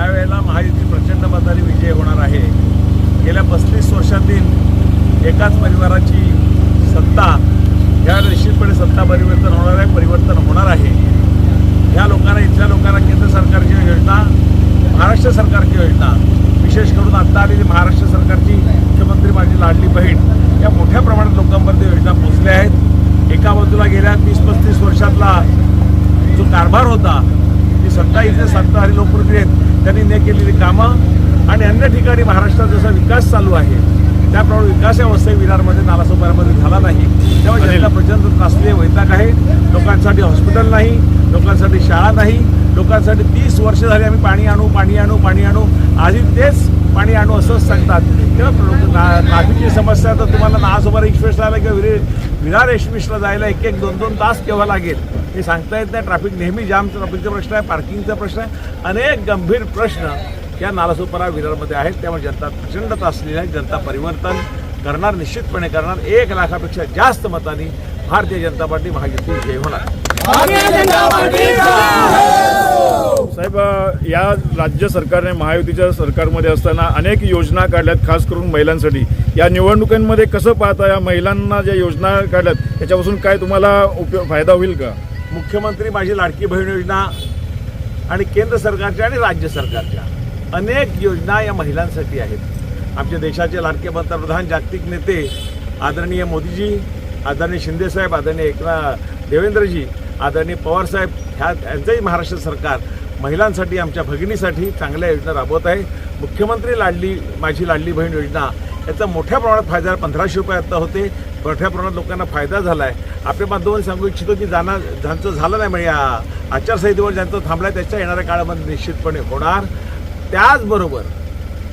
यावेळेला महायुती प्रचंड मताने विजय होणार आहे. गेल्या पस्तीस वर्षातील एकाच परिवाराची सत्ता ह्या निश्चितपणे सत्ता परिवर्तन होणार आहे परिवर्तन होणार आहे. ह्या लोकांना इथल्या लोकांना केंद्र सरकारची योजना महाराष्ट्र सरकारची योजना विशेष करून आत्ता आलेली महाराष्ट्र सरकारची मुख्यमंत्री माझी लाडली बहीण या मोठ्या प्रमाणात लोकांपर्यंत योजना पोहोचल्या आहेत. एका बाजूला गेल्या तीस पस्तीस वर्षातला जो कारभार होता ती सत्ता इथे सत्ताधारी लोकप्रतिनिधी आहेत. त्यांनी न केलेली कामं आणि अन्य ठिकाणी महाराष्ट्रात जसा विकास चालू आहे त्याप्रमाणे विकास या वसई विरारमध्ये नालासोपारामध्ये झाला नाही. त्यामुळे जनता प्रचंड त्रासली वैताग आहे. लोकांसाठी हॉस्पिटल नाही लोकांसाठी शाळा नाही लोकांसाठी तीस वर्ष झाली आम्ही पाणी आणू पाणी आणू पाणी आणू. आधी तेच पाणी आणू असंच सांगतात. तेव्हा ट्रॅफिकची समस्या तर तुम्हाला नाहसोबार एक्सप्रेस जायला किंवा विरे विरार एक्सप्रेसला जायला एक एक दोन दोन तास केव्हा लागेल? हे सांगता येत नाही ट्रॅफिक नेहमी जाम ट्रॅफिकचा प्रश्न आहे पार्किंगचा प्रश्न आहे. अनेक गंभीर प्रश्न या नालासोपारा विरारमध्ये आहेत. त्यामुळे जनता प्रचंड त्रासलेली आहे. जनता परिवर्तन करणार निश्चितपणे करणार. एक लाखापेक्षा जास्त मतांनी भारतीय जनता पार्टी महायुती विजयी होणार. साहेब या राज्य सरकारने महायुतीच्या सरकारमध्ये असताना अनेक योजना काढल्यात खास करून महिलांसाठी. या निवडणुकांमध्ये कसं पाहता या महिलांना ज्या योजना काढल्यात त्याच्यापासून काय तुम्हाला उपयोग फायदा होईल का? मुख्यमंत्री माझी लाडकी बहीण योजना आणि केंद्र सरकारच्या आणि राज्य सरकारच्या अनेक योजना या महिलांसाठी आहेत. आमच्या देशाचे लाडके पंतप्रधान जागतिक नेते आदरणीय मोदीजी आदरणीय शिंदेसाहेब आदरणीय एकनाथ देवेंद्रजी आदरणीय पवारसाहेब ह्या यांचंही महाराष्ट्र सरकार महिलांसाठी आमच्या भगिनीसाठी चांगल्या योजना राबवत आहे. मुख्यमंत्री लाडली माझी लाडली बहीण योजना याचा मोठ्या प्रमाणात फायदा पंधराशे रुपये आता होते. मोठ्या प्रमाणात लोकांना फायदा झाला आहे आपल्या माध्यमातून सांगू इच्छितो की जाणार ज्यांचं झालं नाही म्हणजे या आचारसंहितेवर ज्यांचं थांबलं आहे त्याच्या येणाऱ्या काळामध्ये निश्चितपणे होणार. त्याचबरोबर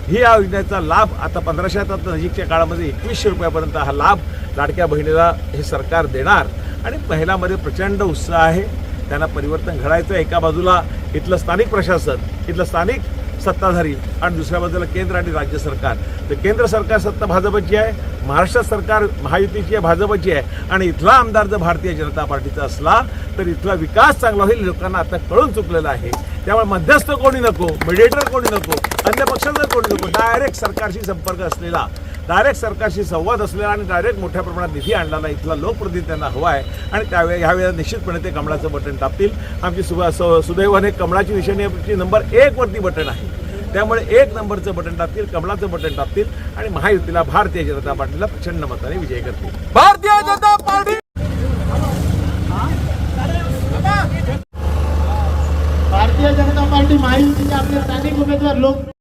ही या योजनेचा लाभ आता पंधराशे आता नजीकच्या काळामध्ये एकवीसशे रुपयापर्यंत हा लाभ लाडक्या बहिणीला हे सरकार देणार. आणि महिलामध्ये प्रचंड उत्साह आहे. त्यांना परिवर्तन घडायचं आहे. एका बाजूला. इथलं स्थानिक प्रशासन इथलं स्थानिक सत्ताधारी आणि दुसऱ्या बाजूला केंद्र आणि राज्य सरकार. तर केंद्र सरकार सत्ता भाजपची आहे महाराष्ट्र सरकार महायुतीची आहे भाजपची आहे. आणि इथला आमदार जर भारतीय जनता पार्टीचा असला तर इथला विकास चांगला होईल लोकांना आता कळून चुकलेला आहे. त्यामुळे मध्यस्थ कोणी नको मिडिएटर कोणी नको अन्य पक्षांचा कोणी नको डायरेक्ट सरकारशी संपर्क असलेला डायरेक्ट सरकारशी संवाद असलेला आणि डायरेक्ट मोठ्या प्रमाणात निधी आणलेला इथला लोकप्रतिनिधी त्यांना हवा आहे. आणि त्यावेळी ह्यावेळेला निश्चितपणे ते कमळाचं बटन टापतील. आमची सुभा सु- सुदैवाने कमळाची निशाणी नंबर एकवरती बटन आहे. त्यामुळे एक नंबरचं बटन टाकतील कमळाचं बटन टाकतील आणि महायुतीला भारतीय जनता पार्टीला प्रचंड मताने विजय करतील. भारतीय जनता पार्टी! भारतीय जनता महायुतीचे आपले स्थानिक उमेदवार लोक